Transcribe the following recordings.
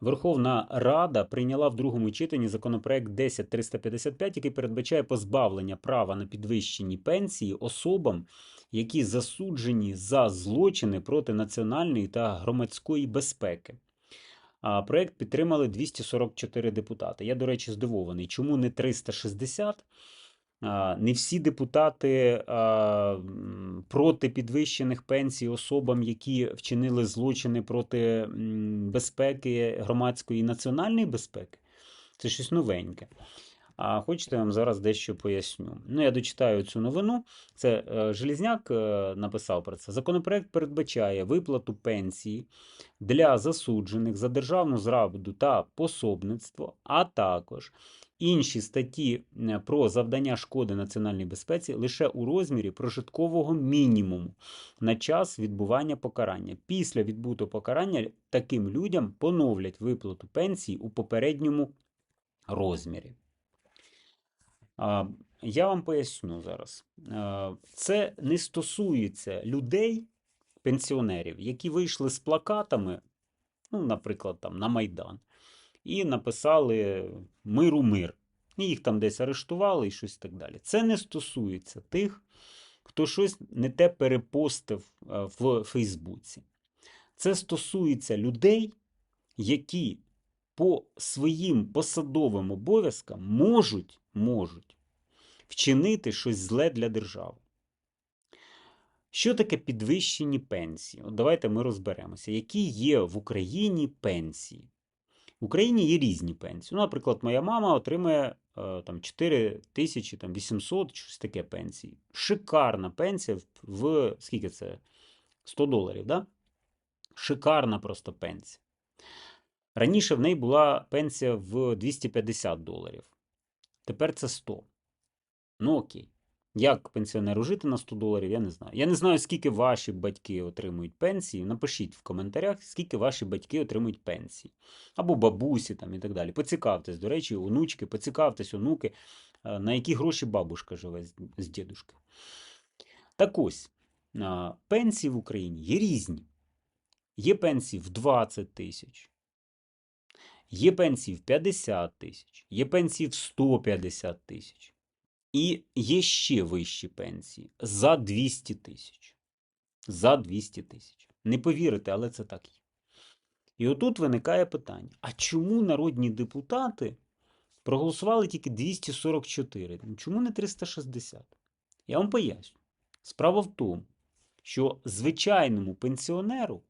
Верховна Рада прийняла в другому читанні законопроект 10355, який передбачає позбавлення права на підвищені пенсії особам, які засуджені за злочини проти національної та громадської безпеки. А проект підтримали 244 депутати. Я, до речі, здивований, чому не 360? Не всі депутати проти підвищених пенсій особам, які вчинили злочини проти безпеки громадської і національної безпеки. Це щось новеньке. А хочете, я вам зараз дещо поясню. Ну, я дочитаю цю новину. Це е, Желізняк е, написав про це. Законопроект передбачає виплату пенсії для засуджених за державну зраду та пособництво, а також інші статті е, про завдання шкоди національній безпеці лише у розмірі прожиткового мінімуму на час відбування покарання. Після відбутого покарання таким людям поновлять виплату пенсії у попередньому розмірі. Я вам поясню зараз. Це не стосується людей, пенсіонерів, які вийшли з плакатами, ну, наприклад, там, на Майдан, і написали миру мир. І їх там десь арештували і щось так далі. Це не стосується тих, хто щось не те перепостив е, в Фейсбуці. Це стосується людей, які по своїм посадовим обов'язкам можуть, можуть вчинити щось зле для держави. Що таке підвищені пенсії? От давайте ми розберемося, які є в Україні пенсії. В Україні є різні пенсії. Ну, наприклад, моя мама отримує е, там 4 тисячі там, 800, щось таке пенсії. Шикарна пенсія в скільки це? 100 доларів, да? Шикарна просто пенсія. Раніше в неї була пенсія в 250 доларів. Тепер це 100. Ну окей. Як пенсіонеру жити на 100 доларів, я не знаю. Я не знаю, скільки ваші батьки отримують пенсії. Напишіть в коментарях, скільки ваші батьки отримують пенсії. Або бабусі там і так далі. Поцікавтесь, до речі, онучки, поцікавтесь, онуки, е, на які гроші бабушка живе з, дідушкою. Так ось, пенсії в Україні є різні. Є пенсії в 20 тисяч, є пенсії в 50 тисяч, є пенсії в 150 тисяч. І є ще вищі пенсії за 200 тисяч. За 200 тисяч. Не повірите, але це так є. І отут виникає питання: а чому народні депутати проголосували тільки 244? Ну, Чому не 360? Я вам поясню. Справа в тому, що звичайному пенсіонеру,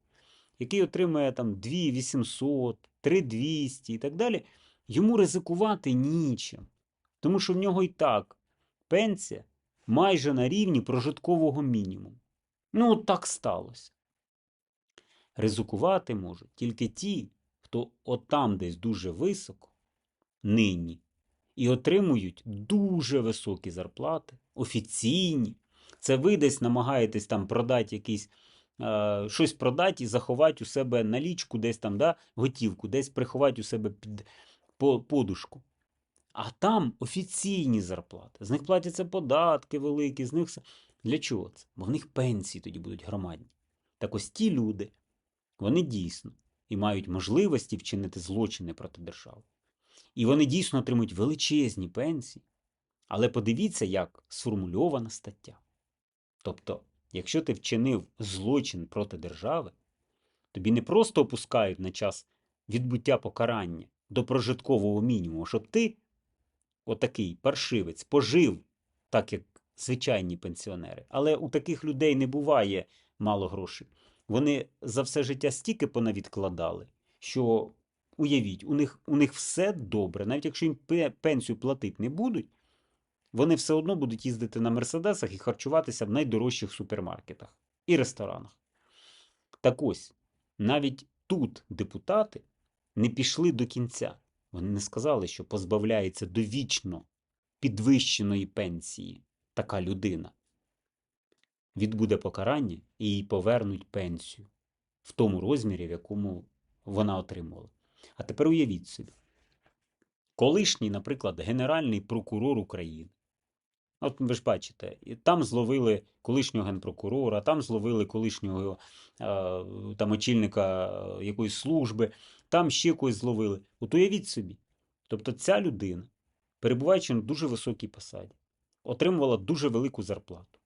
який отримує там 2800, 3200 і так далі, йому ризикувати нічим. Тому що в нього і так пенсія майже на рівні прожиткового мінімуму. Ну, от так сталося. Ризикувати можуть тільки ті, хто отам десь дуже високо, нині, і отримують дуже високі зарплати, офіційні. Це ви десь намагаєтесь там продати якийсь, е, щось продати і заховати у себе налічку, десь там, да, готівку, десь приховати у себе під подушку. А там офіційні зарплати. З них платяться податки великі, з них все. Для чого це? Бо в них пенсії тоді будуть громадні. Так ось ті люди, вони дійсно і мають можливості вчинити злочини проти держави. І вони дійсно отримують величезні пенсії. Але подивіться, як сформульована стаття. Тобто, якщо ти вчинив злочин проти держави, тобі не просто опускають на час відбуття покарання до прожиткового мінімуму, щоб ти отакий паршивець пожив, так як звичайні пенсіонери. Але у таких людей не буває мало грошей. Вони за все життя стільки понавідкладали, що уявіть, у них, у них все добре. Навіть якщо їм пенсію платити не будуть, вони все одно будуть їздити на мерседесах і харчуватися в найдорожчих супермаркетах і ресторанах. Так ось, навіть тут депутати не пішли до кінця. Вони не сказали, що позбавляється довічно підвищеної пенсії така людина. Відбуде покарання і їй повернуть пенсію в тому розмірі, в якому вона отримувала. А тепер уявіть собі, колишній, наприклад, Генеральний прокурор України. От ви ж бачите, і там зловили колишнього генпрокурора, там зловили колишнього е, там очільника е, якоїсь служби, там ще когось зловили. От уявіть собі. Тобто ця людина, перебуваючи на дуже високій посаді, отримувала дуже велику зарплату.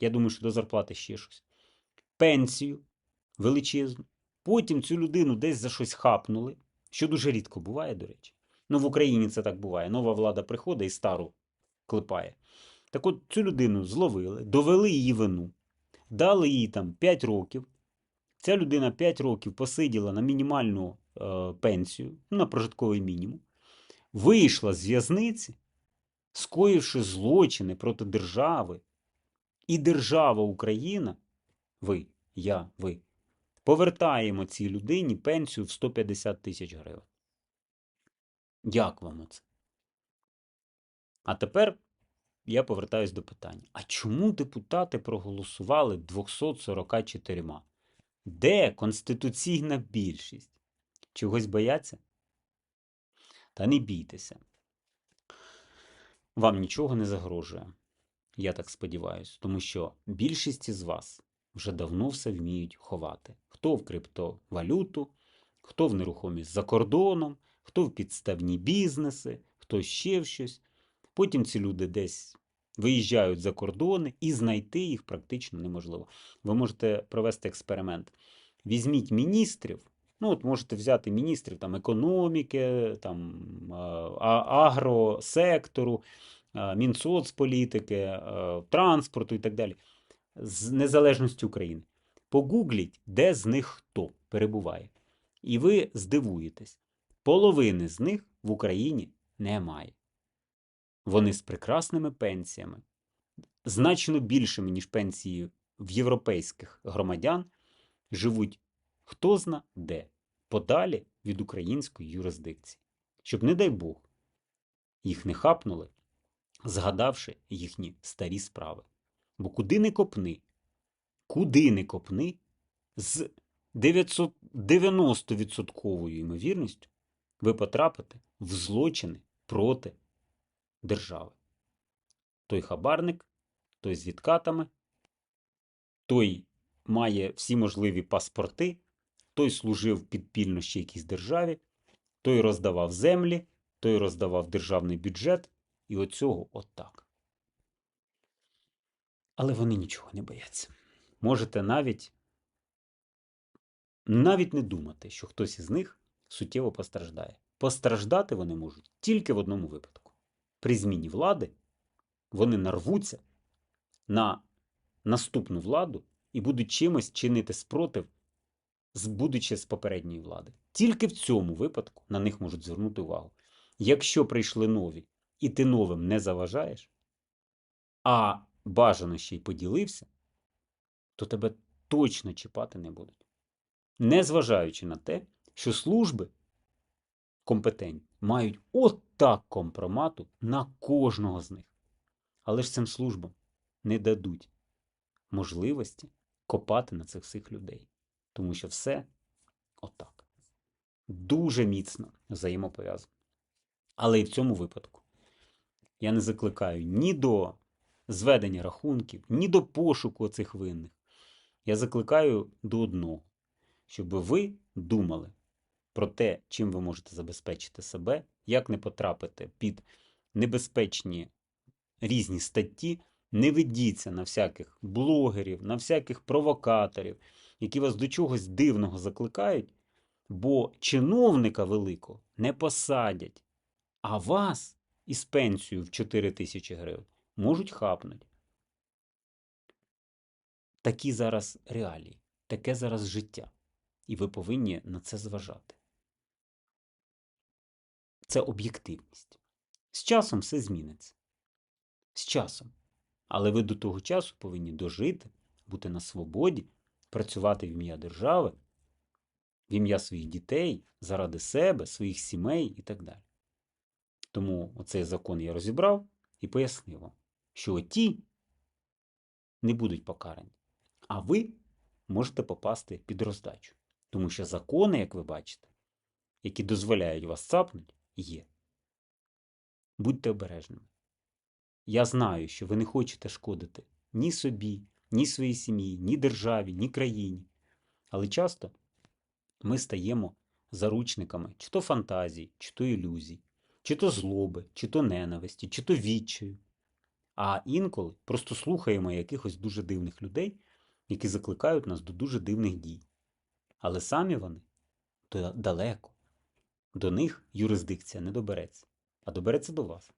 Я думаю, що до зарплати ще щось. Пенсію величезну. Потім цю людину десь за щось хапнули, що дуже рідко буває, до речі. Ну, в Україні це так буває. Нова влада приходить і стару клепає. Так от цю людину зловили, довели її вину, дали їй там 5 років. Ця людина 5 років посиділа на мінімальну е, пенсію, ну, на прожитковий мінімум, вийшла з в'язниці, скоївши злочини проти держави. І держава Україна, ви, я, ви, повертаємо цій людині пенсію в 150 тисяч гривень. Як вам оце? А тепер я повертаюсь до питання. А чому депутати проголосували 244? Де конституційна більшість? Чогось бояться? Та не бійтеся. Вам нічого не загрожує. Я так сподіваюся, тому що більшість із вас вже давно все вміють ховати. Хто в криптовалюту, хто в нерухомість за кордоном, хто в підставні бізнеси, хто ще в щось. Потім ці люди десь виїжджають за кордони і знайти їх практично неможливо. Ви можете провести експеримент. Візьміть міністрів. Ну, от можете взяти міністрів там, економіки, там, а- агросектору, а, Мінсоцполітики, а, транспорту і так далі. З незалежності України. Погугліть, де з них хто перебуває. І ви здивуєтесь, половини з них в Україні немає. Вони з прекрасними пенсіями, значно більшими, ніж пенсії в європейських громадян, живуть хто зна де, подалі від української юрисдикції. Щоб, не дай Бог, їх не хапнули, згадавши їхні старі справи. Бо куди не копни, куди не копни, з 90% ймовірністю ви потрапите в злочини проти держави. Той хабарник, той з відкатами, той має всі можливі паспорти, той служив підпільно ще якійсь державі, той роздавав землі, той роздавав державний бюджет, і оцього отак. Але вони нічого не бояться. Можете навіть навіть не думати, що хтось із них суттєво постраждає. Постраждати вони можуть тільки в одному випадку. При зміні влади вони нарвуться на наступну владу і будуть чимось чинити спротив, будучи з попередньої влади. Тільки в цьому випадку на них можуть звернути увагу. Якщо прийшли нові, і ти новим не заважаєш, а бажано ще й поділився, то тебе точно чіпати не будуть. Незважаючи на те, що служби компетентні мають отак компромату на кожного з них. Але ж цим службам не дадуть можливості копати на цих всіх людей. Тому що все отак. Дуже міцно взаємопов'язано. Але і в цьому випадку я не закликаю ні до зведення рахунків, ні до пошуку цих винних. Я закликаю до одного, щоб ви думали про те, чим ви можете забезпечити себе, як не потрапити під небезпечні різні статті, не ведіться на всяких блогерів, на всяких провокаторів, які вас до чогось дивного закликають, бо чиновника великого не посадять, а вас із пенсією в 4 тисячі гривень можуть хапнути. Такі зараз реалії, таке зараз життя. І ви повинні на це зважати. Це об'єктивність. З часом все зміниться. З часом. Але ви до того часу повинні дожити, бути на свободі, працювати в ім'я держави, в ім'я своїх дітей, заради себе, своїх сімей і так далі. Тому оцей закон я розібрав і пояснив вам, що ті не будуть покарані, а ви можете попасти під роздачу. Тому що закони, як ви бачите, які дозволяють вас цапнути, є. Будьте обережними. Я знаю, що ви не хочете шкодити ні собі, ні своїй сім'ї, ні державі, ні країні. Але часто ми стаємо заручниками чи то фантазій, чи то ілюзій, чи то злоби, чи то ненависті, чи то відчаю. А інколи просто слухаємо якихось дуже дивних людей, які закликають нас до дуже дивних дій. Але самі вони то далеко. До них юрисдикція не добереться, а добереться до вас.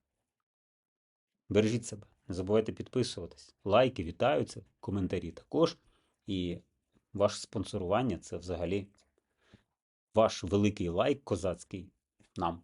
Бережіть себе, не забувайте підписуватись. Лайки вітаються, коментарі також. І ваше спонсорування це взагалі ваш великий лайк козацький нам.